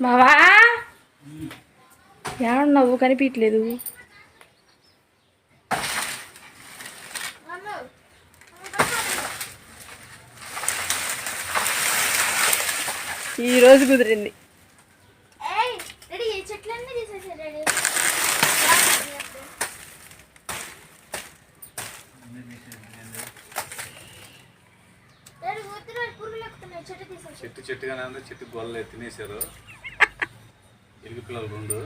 బావా? ఏడున్నావు కనిపించలేదు ఈ రోజు కుదిరింది. చెట్టు చెట్టుగానే ఉంది చెట్టు గొల్ల తినేశారు. పిల్లలు రెండు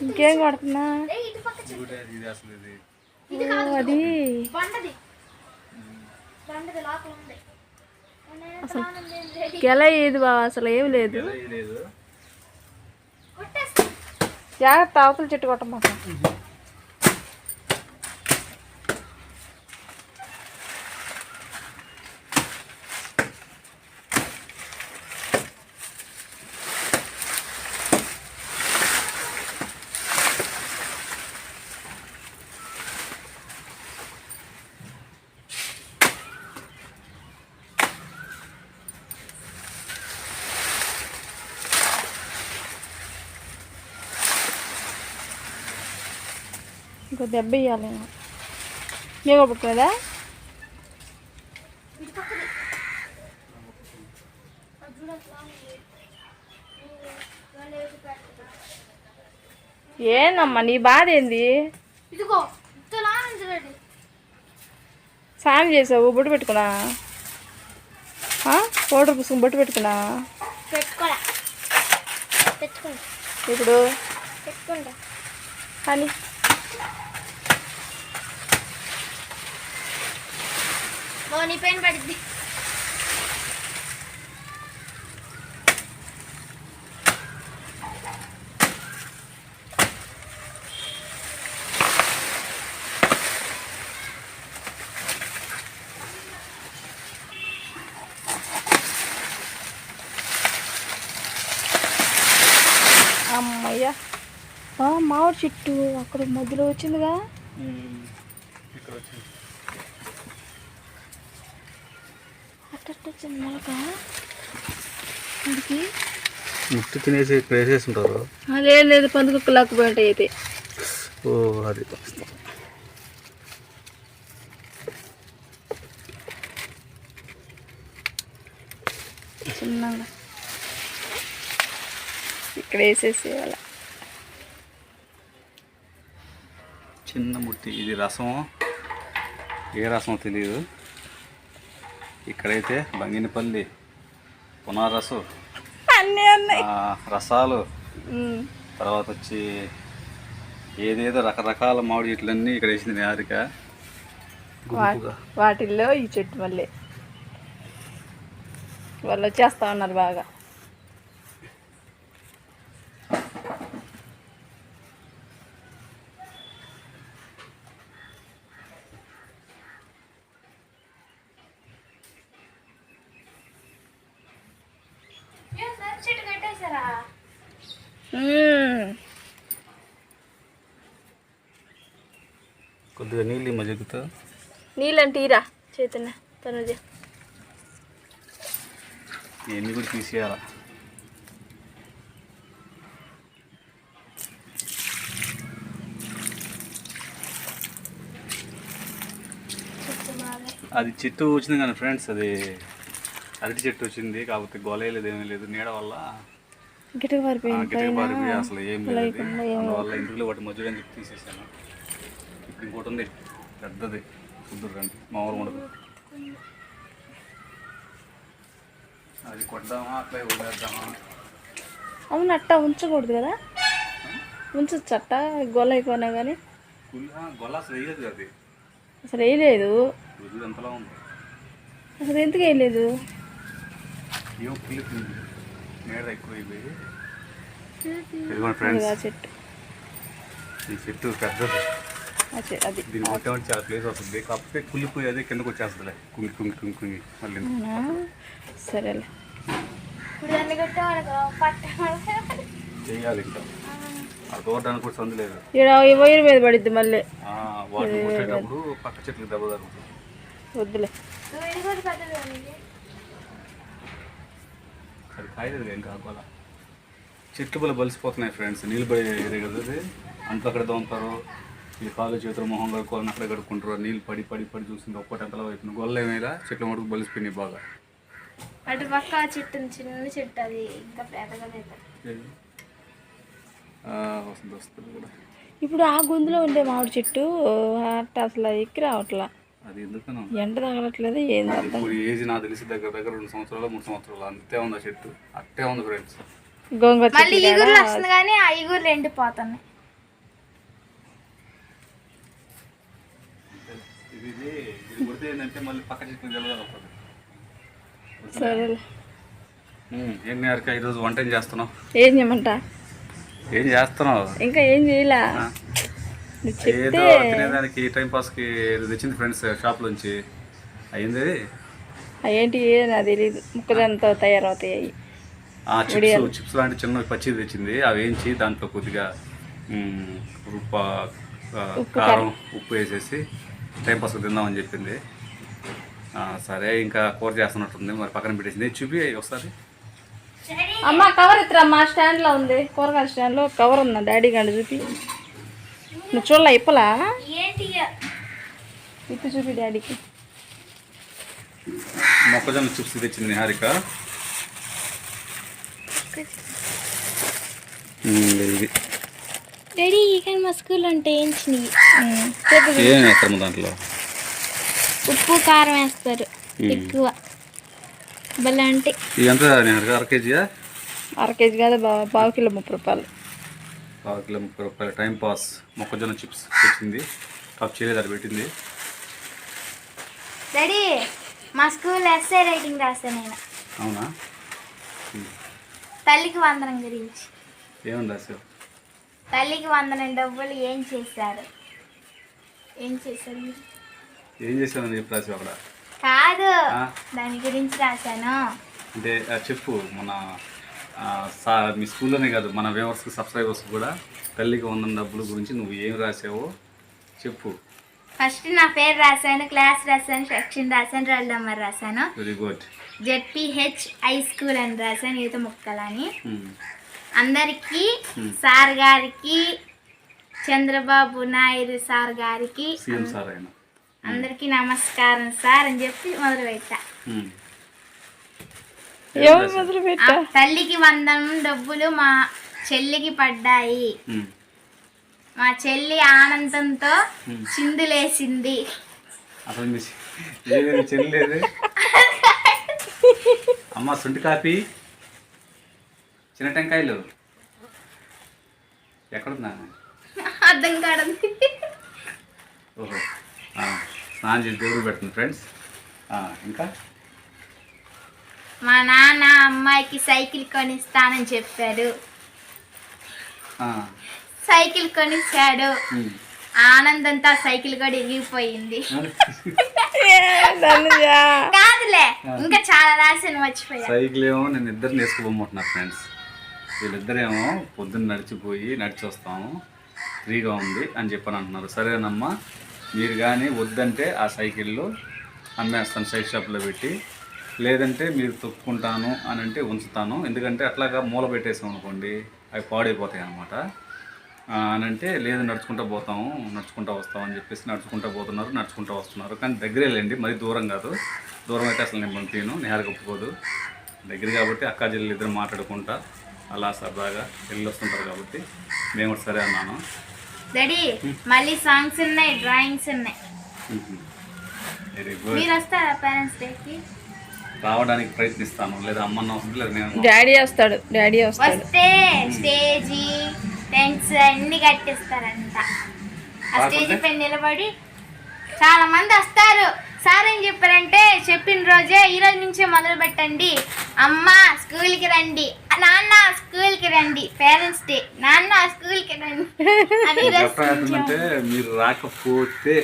ఇంకేం కొడుతున్నా? అసలు అది రెడీ గెల ఏది బావా? అసలు ఏం లేదు. జాగ్రత్త అవతల చెట్టు కొట్టమాట ఇంకో దెబ్బ ఇవ్వాలి నీకు పుట్టలేదా. ఏందమ్మా నీ బాధ ఏంది? స్నానం చేసావు బొట్టు పెట్టుకున్నా? పౌడర్ పుసుకుని బొట్టు పెట్టుకున్నా? ఇప్పుడు? పెట్టుకుంటా. కానీ నీ పైన పడిద్ది. అమ్మయ్య. మామిడి చెట్టు అక్కడ మధ్యలో వచ్చిందిగా? ఇక్కడ వచ్చింది అట్ట వచ్చింది మొలక అడికి ముట్టి తినేసి ఇక్కడ వేసేసి ఉంటారు లేదు లేదు పందుకు లాక్కుపోయింటాయి అయితే. ఓ అది. చిన్నగా ఇక్కడ వేసేసి వాళ్ళ చిన్న ముట్టి ఇది రసం ఏ రసం తెలియదు ఇక్కడైతే బంగినపల్లి పునారసు అన్నీ ఉన్నాయి. ఆ, రసాలు. తర్వాత వచ్చి ఏదేదో రకరకాల మామిడి చెట్లన్నీ ఇక్కడ వేసింది నేరిక వాటిల్లో ఈ చెట్టు మళ్ళీ వాళ్ళు వచ్చేస్తా ఉన్నారు బాగా ఏ సార్ చెట్టు కట్టేశారా ఉమ్. కొద్దిగా నీళ్ళు మజ్జిగతో నీళ్ళంటే ఇరా చైతన్య తనుజ. ఇవన్నీ కూడా తీసేయాల? అది చెట్టు వచ్చింది కానీ ఫ్రెండ్స్ అది అరటి చెట్టు వచ్చింది కాకపోతే గొలయలేదు ఏమీ లేదు. నీడ వల్ల గిటకు పారిపోయి అసలు ఏం లేదు అది. అందువల్ల ఇంటిలో వాటి మధ్యలో తీసేసాను. ఇప్పుడు ఇంకోటి ఉంది పెద్దది. కుదురు రండి. మామూలు ఉండదు. అది కొద్దామా అట్లా వదిలేద్దామా? అవును అట్ట ఉంచకూడదు కదా? ఉంచచ్చు అట్ట గొల్ల అయిపోయినా కానీ గొల్ల అసలు వేయలేదు అది. అసలు వేయలేదు. ఎంతలా ఉంది? అసలు ఎందుకు వేయలేదు? ఏమో ఎక్కువ అయిపోయి చెట్టు. ఈ చెట్టు పెద్దది. అది చాలా ప్లేస్ వస్తుంది కాకపోతే కుళ్ళిపోయి అదే కిందకు వచ్చేస్తుందిలే. కుంగి కుంగి కుంగి కుంగి మళ్ళీ సరేలే. చేయాలి ఇంకా. అది తోడడానికి కూడా సందు లేదు. వైర్ మీద పడిద్ది మళ్ళీ. కొట్టేటప్పుడు పక్క చెట్లకు దెబ్బ వద్దులే. అది కాయలేదు ఏం కాకోలా చెట్లు బల బలిసిపోతున్నాయి ఫ్రెండ్స్ నీళ్ళు పడి ఏరియా కదా అది. అంతా అక్కడ దోముతారు. ఈ కాలు చేతులు మొహం కడుక్కోవాలని అక్కడ కడుక్కుంటారు. నీళ్ళు పడి పడి పడి చూసింది ఒక్కటి అంతలో అయిపోయింది గొల్ల ఏమైనా చెట్ల మటుకు బలిసిపోయినాయి బాగా. అటు పక్క ఆ చెట్టు చిన్న చెట్టు అది ఇంకా పెద్దగా వస్తుంది వస్తుంది కూడా. ఇప్పుడు ఆ గొంతులో ఉండే మామిడి చెట్టు అట్ట అసలు ఎక్కి రావట్లా. అది ఎందుకనో ఎండ తగలట్లేదు ఏంది ఇప్పుడు ఏజ్ నాకు తెలిసి దగ్గర దగ్గర రెండు సంవత్సరాలు మూడు సంవత్సరాలు. అంతే ఉంది ఆ చెట్టు. అట్టే ఉంది ఫ్రెండ్స్ గోంగూర మళ్ళీ చెట్టు ఈగుర్లు వస్తుంది కానీ ఆ ఈగుర్లు ఎండిపోతున్నాయి. ఇది ఇది ఇది కొడితే ఏంటంటే మళ్ళీ పక్క చెట్టు జలగలుగుతుంది సరేలే. ఏం నేరక ఈరోజు వంట ఏం చేస్తున్నావు? ఏం చేయమంట? ఏం చేస్తున్నావు? ఇంకా ఏం చేయలే? ఏదో తినేదానికి టైం పాస్కి తెచ్చింది ఫ్రెండ్స్ షాప్ నుంచి అయింది ఏంటి నాకు తెలియదు ముక్కదంతో తయారవుతాయి చిప్స్ చిప్స్ లాంటి చిన్న పచ్చిది తెచ్చింది. అవి వేయించి దాంట్లో కొద్దిగా కారం ఉప్పు వేసేసి టైం పాస్కి తిందామని చెప్పింది. సరే ఇంకా కూర చేస్తున్నట్టుంది. మరి పక్కన పెట్టేసింది. చూపి ఒకసారి. అమ్మ కవర్ ఇద్దరా మా స్టాండ్లో ఉంది. కూరగాయల స్టాండ్లో కవర్ ఉందా. డాడీ గంట చూపి. నువ్వు చూడలే ఇప్పలా? ఇప్పు చూపి డాడీకి. మొక్కజొన్న చిప్స్ తెచ్చింది నిహారిక. ఇది. డాడీ కానీ మా స్కూల్ అంటే ఏంచినాయి ఏం వేస్తాము దాంట్లో? ఉప్పు కారం వేస్తారు. ఎక్కువ. భలే అంటే ఎంత అర కేజీయా? అర కేజీ కాదు బా పావు కిలో ముప్పై రూపాయలు. పావు కిలో ముప్పై రూపాయలు. Time pass. మొక్కజొన్న చిప్స్ తెచ్చింది. కప్ చేయలేదు అది పెట్టింది. డాడీ మా స్కూల్ ఎస్ఏ రైటింగ్ రాస్తాను నేను. అవునా? తల్లికి వందనం గురించి. ఏముంది అసలు తల్లికి వందనం డబ్బులు ఏం చేశారు? ఏం చేశారు? ఏం చేశానని చెప్పి రాసి అక్కడ? కాదు. దాని గురించి రాశాను. అంటే చెప్పు. మన మీ స్కూల్లోనే కాదు మన వ్యూవర్స్కి సబ్స్క్రైబర్స్ కూడా తల్లికి వందన డబ్బుల గురించి నువ్వు ఏం రాసావో చెప్పు. ఫస్ట్ నా పేరు రాశాను క్లాస్ రాశాను సెక్షన్ రాశాను రోల్ నెంబర్ రాశాను. Very good. ZPH high school అని రాశాను ఈత ముక్కలని. అందరికీ సార్ గారికి చంద్రబాబు నాయుడు సార్ గారికి సీఎం సార్ ఆయన అందరికీ నమస్కారం సార్ అని చెప్పి మొదలు పెట్టా తల్లికి వందనం డబ్బులు మా చెల్లికి పడ్డాయి. మా చెల్లి ఆనందంతో చిందులేసింది. అమ్మ శుంఠి కాపీ? చిన్న టెంకాయలు ఎక్కడున్నా? అర్థం ఓహో. ఆ, స్నానం చేసి దేవుడు పెడుతుంది ఫ్రెండ్స్. ఇంకా? మా నాన్న అమ్మాయికి సైకిల్ కొనిస్తానని చెప్పాడు. ఆ, సైకిల్ కొనిచ్చాడు. ఆనందంతో సైకిల్ కూడా ఇరిగిపోయింది. ధనుజా. కాదులే ఇంకా చాలా రాశాను మర్చిపోయా. సైకిల్ ఏమో నేను ఇద్దరు నేర్చుకోబోతున్నా ఫ్రెండ్స్. వీళ్ళిద్దరేమో పొద్దున్న నడిచిపోయి నడిచి వస్తాము ఫ్రీగా ఉంది అని చెప్పని అంటున్నారు. సరేనమ్మా మీరు కానీ వద్దంటే ఆ సైకిళ్ళు అమ్మేస్తాను సైకిల్ షాప్లో పెట్టి. లేదంటే మీరు తొక్కుంటాను అని అంటే ఉంచుతాను. ఎందుకంటే అట్లాగా మూల పెట్టేసాం అనుకోండి అవి పాడైపోతాయి అనమాట అని అంటే లేదు నడుచుకుంటూ పోతాము నడుచుకుంటూ వస్తాం అని చెప్పేసి నడుచుకుంటూ పోతున్నారు నడుచుకుంటూ వస్తున్నారు. కానీ దగ్గరే లేండి మరి దూరం కాదు. దూరం అయితే అసలు నేను పంపిను నిహారికి కప్పుకోదు. దగ్గర కాబట్టి అక్కా చెల్లెలు ఇద్దరు మాట్లాడుకుంటా. అలా సరదాగా వెళ్ళి వస్తుంటారు కాబట్టి మేము కూడా సరే అన్నాను. డాడీ మళ్ళీ సాంగ్స్ ఉన్నాయి డ్రాయింగ్స్ ఉన్నాయి. వెరీ గుడ్ మీరు వస్తారా పేరెంట్స్ డేకి రావడానికి ప్రయత్నిస్తాను. లేదా అమ్మన్న లేదా నేను డాడీ వస్తాడు డాడీ వస్తాడు. వస్తే స్టేజీ టెంట్స్ అన్ని కట్టిస్తారంట. ఆ స్టేజ్ పైన నిలబడి చాలా మంది వస్తారు. సార్ ఏం చెప్పారంటే చెప్పిన రోజే ఈ రోజు నుంచే మొదలు పెట్టండి అమ్మ స్కూల్కి రండి. నాన్న స్కూల్కి రండి పేరెంట్స్ డే. నాన్న స్కూల్కి రండి. అని ఈ రోజు చెప్పాలంటే మీరు రాకపోతే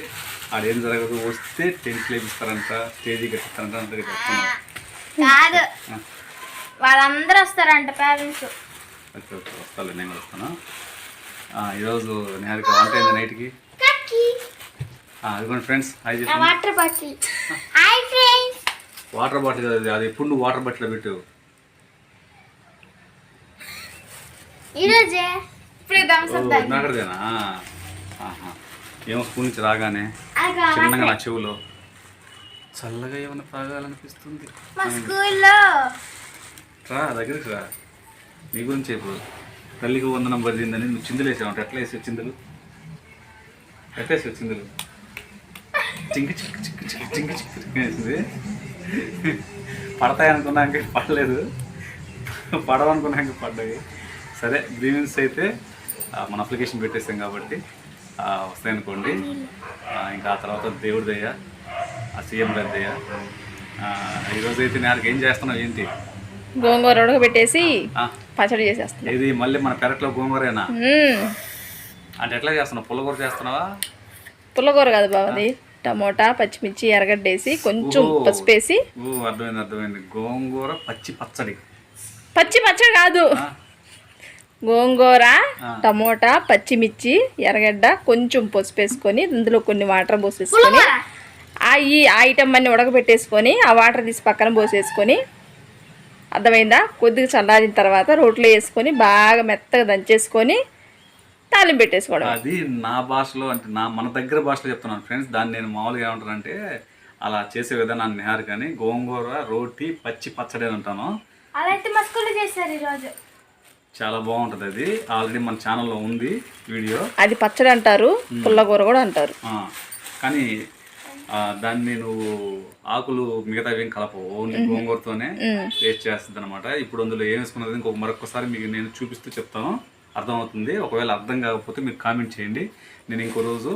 ఆడేం జరగదు వస్తే టెంట్ లేపిస్తారంట స్టేజీ కట్టిస్తారంట చెప్తున్నారు కాదు. వాళ్ళందరూ వస్తారంట పేరెంట్స్. ఓకే ఓకే వస్తాను నేను వస్తాను? ఈరోజు నిహారిక వంట అయింది నైట్కి? అదిగోండి friends hi water bottle. Hi friends. Water bottle అది. ఎప్పుడు నువ్వు వాటర్ బాటిల్ పెట్టు. ఈరోజే? ఇప్పుడే థమ్స్ అప్ నాకడదేనా ఆహా. ఏమో స్కూల్ నుంచి రాగానే చిన్నగా నా చెవులో చల్లగా ఏమైనా తాగాలనిపిస్తుంది మా స్కూల్లో. రా దగ్గరికి రా. నీ గురించి చెప్పు. తల్లికి వందనం పడిందని నువ్వు చిందులు వేసావు. ఎట్లా వేసావు చిందులు? ఎట్లా వేసావు చిందులు? చింకి చిక్కి చిక్కి చిక్కి చింకి చిక్కి చిక్కి వేసింది. పడతాయి అనుకున్నాక పడలేదు. పడవనుకున్నాక పడ్డాయి. సరే గ్రీవెన్స్ అయితే మన అప్లికేషన్ పెట్టేసాం కాబట్టి వస్తాయనుకోండి. ఇంకా ఆ తర్వాత దేవుడి దయ ఆ సీఎం గారి దయ. ఈరోజు అయితే నేను ఏం చేస్తున్నావు ఏంటి? గోంగూర ఉడకబెట్టేసి పచ్చడి చేసేస్తున్నాం. ఇది మళ్ళీ మన పెరట్లో గోంగూరేనా. అంటే ఎట్లా చేస్తున్నావు పుల్లగూర చేస్తున్నావా? పుల్లగూర కాదు బావది టమోటా పచ్చిమిర్చి ఎర్రగడ్డ వేసి కొంచెం. పసుపు వేసి అర్థమైంది అర్థమైంది. గోంగూర పచ్చి పచ్చడి. పచ్చి పచ్చడి కాదు. గోంగూర. టమోటా పచ్చిమిర్చి ఎర్రగడ్డ కొంచెం పసుపు వేసుకొని అందులో కొన్ని వాటర్ పోసేసుకొని ఆ ఈ ఐటమ్ అన్ని ఉడకబెట్టేసుకొని ఆ వాటర్ తీసి పక్కన పోసేసుకొని అర్థమైందా? కొద్దిగా చల్లారిన తర్వాత రోట్లో వేసుకొని బాగా మెత్తగా దంచేసుకొని తాలింపు పెట్టేసుకోవడం అది నా భాషలో అంటే నా మన దగ్గర భాషలో చెప్తున్నాను ఫ్రెండ్స్. దాన్ని నేను మామూలుగా ఏమంటానంటే అలా చేసే విధానాన్ని నిహారు కానీ గోంగూర రోటి పచ్చి పచ్చడి అని అంటాను. అలా అయితే మా స్కూల్లో చేశారు ఈరోజు. చాలా బాగుంటుంది అది. ఆల్రెడీ మన ఛానల్లో ఉంది వీడియో. అది పచ్చడి అంటారు పుల్లగూర కూడా అంటారు. కానీ దాన్ని నువ్వు ఆకులు మిగతా ఏం కలపవు. ఓన్లీ గోంగూరతోనే టేస్ట్ చేస్తుంది అనమాట ఇప్పుడు అందులో ఏం వేసుకున్నది ఇంకొక మరొకసారి మీకు నేను చూపిస్తూ చెప్తాను. అర్థమవుతుంది. ఒకవేళ అర్థం కాకపోతే మీరు కామెంట్ చేయండి. నేను ఇంకో రోజు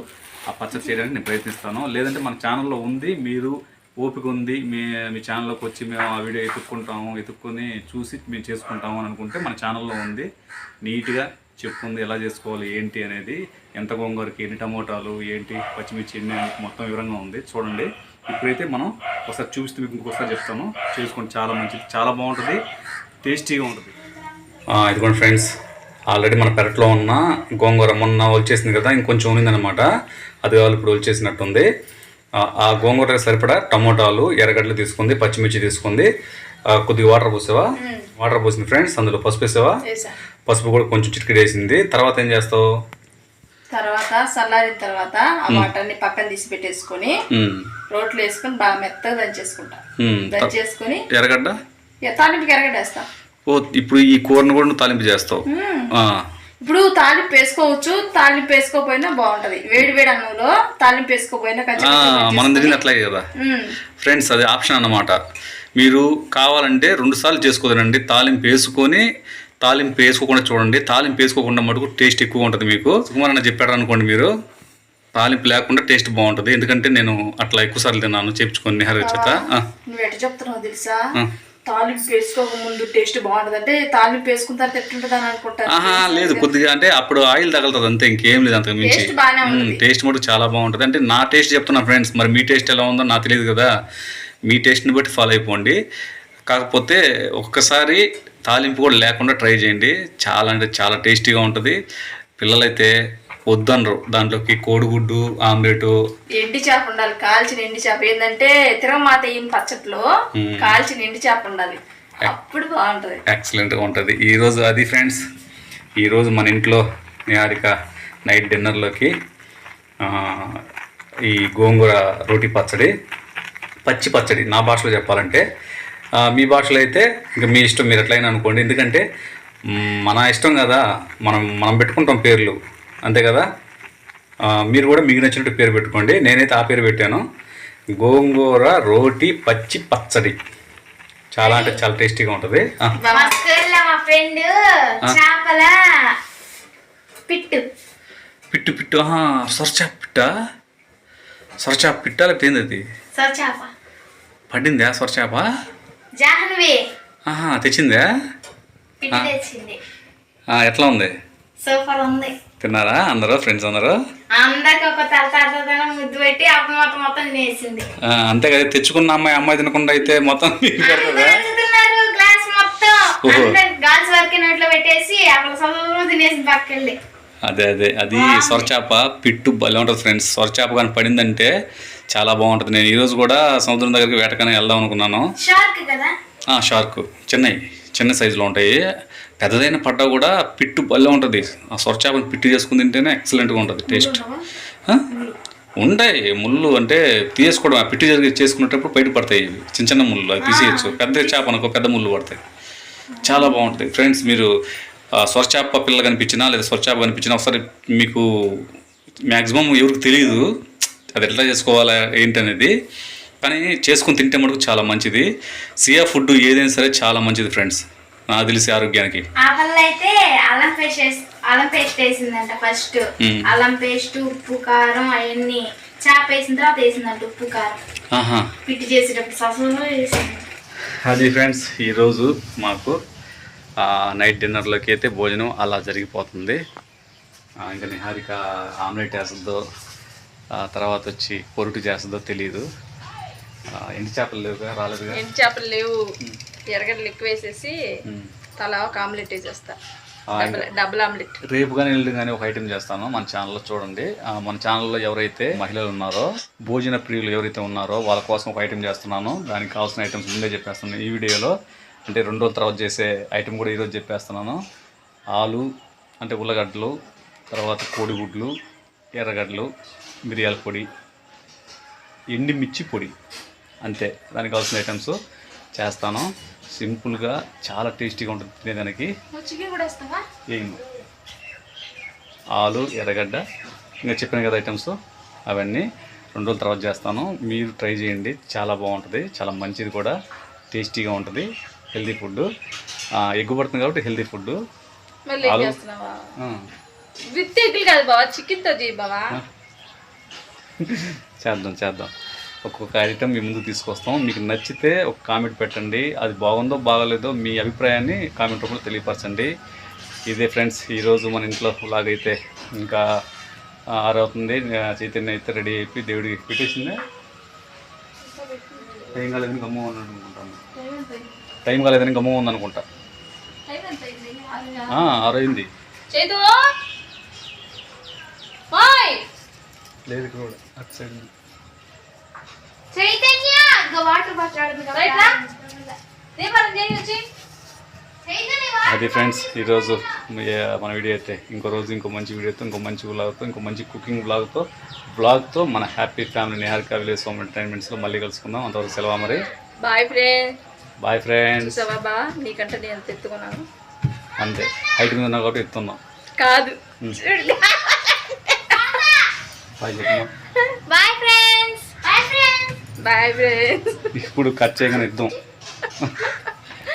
ఆ పచ్చడి చేయడానికి నేను ప్రయత్నిస్తాను. లేదంటే మన ఛానల్లో ఉంది. మీరు ఓపిక ఉంది. మీ మీ ఛానల్లోకి వచ్చి మేము ఆ వీడియో ఎత్తుక్కుంటాము ఎత్తుక్కొని చూసి మేము చేసుకుంటాము అని అనుకుంటే మన ఛానల్లో ఉంది. నీట్గా చెప్పుకుంది ఎలా చేసుకోవాలి ఏంటి అనేది ఎంత గోంగూరకి ఎన్ని టమోటాలు ఏంటి పచ్చిమిర్చి ఎన్ని మొత్తం వివరంగా ఉంది. చూడండి. ఇప్పుడైతే మనం ఒకసారి చూపిస్తే మీకు ఇంకొకసారి చెప్తాను. చేసుకోండి. చాలా మంచిది. చాలా బాగుంటుంది. టేస్టీగా ఉంటుంది. ఇదిగోండి ఫ్రెండ్స్. ఆల్రెడీ మన పెరట్లో ఉన్న గోంగూర మొన్న వచ్చేసింది కదా ఇంకొంచెం ఉన్నదన్నమాట అది కావాలి ఇప్పుడు వచ్చేసినట్టుంది ఆ- గోంగూర సరిపడా టమోటాలు ఎర్రగడ్డలు తీసుకుంది పచ్చిమిర్చి తీసుకుంది. కొద్దిగా వాటర్ పోసావా? వాటర్ పోసింది ఫ్రెండ్స్ అందులో పసుపు వేసావా? పసుపు కూడా కొంచెం చిటికెడు వేసింది తర్వాత ఏం చేస్తావు? తర్వాత చల్లారిన తర్వాత ఆ వాటర్ని పక్కన తీసి పెట్టేసుకొని రోట్లో వేసుకొని బాగా మెత్తగా దంచేసుకుంటా. దంచేసుకొని ఎర్రగడ్డ? ఇక తాలింపుకి ఎర్రగడ్డ వేస్తా. ఓ ఇప్పుడు ఈ కూరను కూడా తాలింపు చేస్తావు. ఇప్పుడు తాలింపు వేసుకోవచ్చు తాలింపు వేసుకోపోయినా బాగుంటది. వేడి వేడి అన్నంలో తాలింపు వేసుకోపోయినా మనం తిరిగిన అట్లాగే కదా. ఫ్రెండ్స్ అది ఆప్షన్ అన్నమాట. మీరు కావాలంటే రెండు సార్లు చేసుకోదండి. తాలింపు వేసుకొని తాలింపు వేసుకోకుండా చూడండి. తాలింపు వేసుకోకుండా మటుకు టేస్ట్ ఎక్కువ ఉంటుంది మీకు. సుకుమార్ అన్న చెప్పాడు అనుకోండి మీరు. తాలింపు లేకుండా టేస్ట్ బాగుంటుంది. ఎందుకంటే నేను అట్లా ఎక్కువ సార్లు తిన్నాను. చేపించుకొని నిహార చేత చెప్తున్నావు తెలుసా. తాలింపు వేసుకోక ముందు టేస్ట్ బాగుంటది. అంటే తాలింపు వేసుకున్న తర్వాత ఎట్లుంటది అని అనుకుంటాను ఆహా లేదు. కొద్దిగా అంటే అప్పుడు ఆయిల్ తగలుతుంది అంతే ఇంకేం లేదు అంతకు మించి. టేస్ట్ బాగానే ఉంటుంది. టేస్ట్ మటుకు చాలా బాగుంటుంది. అంటే నా టేస్ట్ చెప్తున్నా ఫ్రెండ్స్ మరి మీ టేస్ట్ ఎలా ఉందో నాకు తెలియదు కదా. మీ టేస్ట్ని బట్టి ఫాలో అయిపోండి. కాకపోతే ఒక్కసారి తాలింపు కూడా లేకుండా ట్రై చేయండి. చాలా అంటే చాలా టేస్టీగా ఉంటుంది. పిల్లలైతే వద్దనరు. దాంట్లోకి కోడిగుడ్డు ఆమ్లెట్. ఎండి చేప ఉండాలి. కాల్చిన ఎండి చేప. ఏంటంటే తిరగమాత ఏం పచ్చట్లో కాల్చిన ఎండి చేప ఉండాలి. అప్పుడు బాగుంటది. ఎక్సలెంట్గా ఉంటుంది. ఈరోజు అది ఫ్రెండ్స్ ఈరోజు మన ఇంట్లో నిహారిక నైట్ డిన్నర్లోకి ఆ, ఈ గోంగూర రోటి పచ్చడి పచ్చి పచ్చడి నా భాషలో చెప్పాలంటే మీ భాషలో అయితే ఇంకా మీ ఇష్టం మీరు ఎట్లయినా అనుకోండి. ఎందుకంటే మన ఇష్టం కదా మనం మనం పెట్టుకుంటాం పేర్లు. అంతే కదా? మీరు కూడా మీకు నచ్చినట్టు పేరు పెట్టుకోండి. నేనైతే ఆ పేరు పెట్టాను. గోంగూర రోటి పచ్చి పచ్చడి. చాలా అంటే చాలా టేస్టీగా ఉంటుంది. పిట్టు. పిట్టు పిట్టు. పిట్ట? సొరచా పిట్ట లేకపోతే అది? పడిందా సొరచాప? తెచ్చిందా? ఎట్లా ఉంది? సూపర్ ఉంది. తిన్నారా? అందరూ? ఫ్రెండ్స్ అందరూ? అందరికి ఒక తల తల ముద్దు పెట్టి అప్పుడు మొత్తం మొత్తం తినేసింది. ఆ, అంతే కదా. తెచ్చుకున్న అమ్మాయి అమ్మాయి తినకుండా అయితే మొత్తం గ్లాస్ వరకు నోట్లో పెట్టేసి అప్పుడు తినేసి అదే అదే. అది సొరచాప పిట్టు భలే ఉంటుంది ఫ్రెండ్స్ సొరచాప కానీ పడిందంటే చాలా బాగుంటుంది. నేను ఈరోజు కూడా సముద్రం దగ్గరికి వేటకనే వెళ్దాం అనుకున్నాను. షార్క్ కదా? షార్క్ చిన్నవి చిన్న. సైజులో ఉంటాయి. పెద్దదైన పడ్డా కూడా పిట్టు భలే ఉంటుంది. ఆ సొరచాపని పిట్టు చేసుకుని తింటేనే ఎక్సలెంట్గా ఉంటుంది టేస్ట్? ఉంటాయి. ముళ్ళు అంటే తీసుకోవడం ఆ పిట్టు జరిగి చేసుకునేటప్పుడు బయట పడతాయి ఇవి. చిన్న చిన్న ముళ్ళు అవి తీసేయచ్చు. పెద్ద చేప అనుకో పెద్ద ముళ్ళు పడతాయి. చాలా బాగుంటుంది. ఫ్రెండ్స్ మీరు ఆ, సొరచాప పిల్ల కనిపించినా లేదా సొరచాప కనిపించినా ఒకసారి మీకు మ్యాక్సిమం ఎవరికి తెలియదు అది ఎట్లా చేసుకోవాలా ఏంటనేది. కానీ చేసుకుని తింటే మటుకు చాలా మంచిది. సియా ఫుడ్ ఏదైనా సరే చాలా మంచిది ఫ్రెండ్స్ నాకు తెలిసి ఆరోగ్యానికి. ఆ అయితే అల్లం పేస్ట్ వేసి- అల్లం పేస్ట్ వేసిందంట ఫస్ట్ మ్మ్. అల్లం పేస్ట్ ఉప్పు కారం అవన్నీ చేప వేసిన తర్వాత వేసిందంట ఉప్పు కారం. ఆహా. పిట్టి చేసేటప్పుడు ససలో వేసింది. అది ఫ్రెండ్స్ ఈరోజు మాకు ఆ, నైట్ డిన్నర్లోకి అయితే భోజనం అలా జరిగిపోతుంది. ఆ, ఇంకా నిహారిక ఆమ్లెట్ వేస్తుందో ఆ, తర్వాత వచ్చి పొరుటు చేస్తుందో తెలియదు ఆ, ఎండి చేపలు లేవుగా? రాలేదుగా? ఎండు చేపలు లేవు. ఎర్రగడ్డలు ఎక్కువ వేసేసి. తలా ఒక ఆమ్లెట్ వేసేస్తా. Double omelette. రేపు కానీ ఎల్లుండి కానీ ఒక ఐటెం చేస్తాను మన ఛానల్లో చూడండి. మన ఛానల్లో ఎవరైతే మహిళలు ఉన్నారో భోజన ప్రియులు ఎవరైతే ఉన్నారో వాళ్ళ కోసం ఒక ఐటెం చేస్తున్నాను. దానికి కావాల్సిన ఐటమ్స్ ముందే చెప్పేస్తున్నాను ఈ వీడియోలో అంటే రెండు రోజుల తర్వాత చేసే ఐటెం కూడా ఈరోజు చెప్పేస్తున్నాను. ఆలు అంటే ఉల్లగడ్డలు తర్వాత కోడిగుడ్లు ఎర్రగడ్డలు మిరియాల పొడి ఎండి మిర్చి పొడి. అంతే. దానికి కావాల్సిన ఐటమ్స్ చేస్తాను. సింపుల్గా చాలా టేస్టీగా ఉంటుంది తినేదానికి. ఏం? ఆలు ఎర్రగడ్డ ఇంకా చెప్పాను కదా ఐటమ్స్. అవన్నీ రెండు రోజుల తర్వాత చేస్తాను. మీరు ట్రై చేయండి. చాలా బాగుంటుంది. చాలా మంచిది కూడా. టేస్టీగా ఉంటుంది. హెల్తీ ఫుడ్ ఎగ్గు పడుతుంది కాబట్టి హెల్తీ ఫుడ్ విత్ ఎగ్గులు కాదు బావా చేయి బావా. చేద్దాం చేద్దాం. ఒక్కొక్క ఐటమ్ మీ ముందు తీసుకొస్తాం. మీకు నచ్చితే ఒక కామెంట్ పెట్టండి. అది బాగుందో బాగలేదో మీ అభిప్రాయాన్ని కామెంట్ రూపంలో తెలియపరచండి. ఇదే ఫ్రెండ్స్ ఈరోజు మన ఇంట్లో లాగైతే ఇంకా ఆరవుతుంది. చైతన్య అయితే రెడీ అయిపోయి దేవుడికి పెట్టేసిందే. టైం కాలేదని గమ్మ ఉన్నాడు అనుకుంటాను. టైం కాలేదని గమ్మ ఉందనుకుంటా. ఆ, ఆరైంది. లేదు కూడా అటు సైడ్ ఉంది. చైతన్య! వాటర్ అది ఫ్రెండ్స్ ఈరోజు మన వీడియో అయితే ఇంకో రోజు ఇంకో మంచి వీడియోతో ఇంకో మంచి వ్లాగ్తో ఇంకో మంచి కుకింగ్ వ్లాగ్తో బ్లాగ్తో మన happy family Niharika village home ఎంటర్టైన్మెంట్స్లో మళ్ళీ కలుసుకుందాం. అంతవరకు సెలవు మరి? బాయ్ ఫ్రెండ్ బాయ్ ఫ్రెండ్స్ నీకంటే నేను ఎంత ఎత్తుకున్నాను? అంతే. హైట్ మీద ఉన్నా కాబట్టి ఎత్తున్నాం. కాదు. బాయ్ ఫ్రెండ్స్ బాయ్ ఇప్పుడు కట్ చేయగానే ఇద్దాం.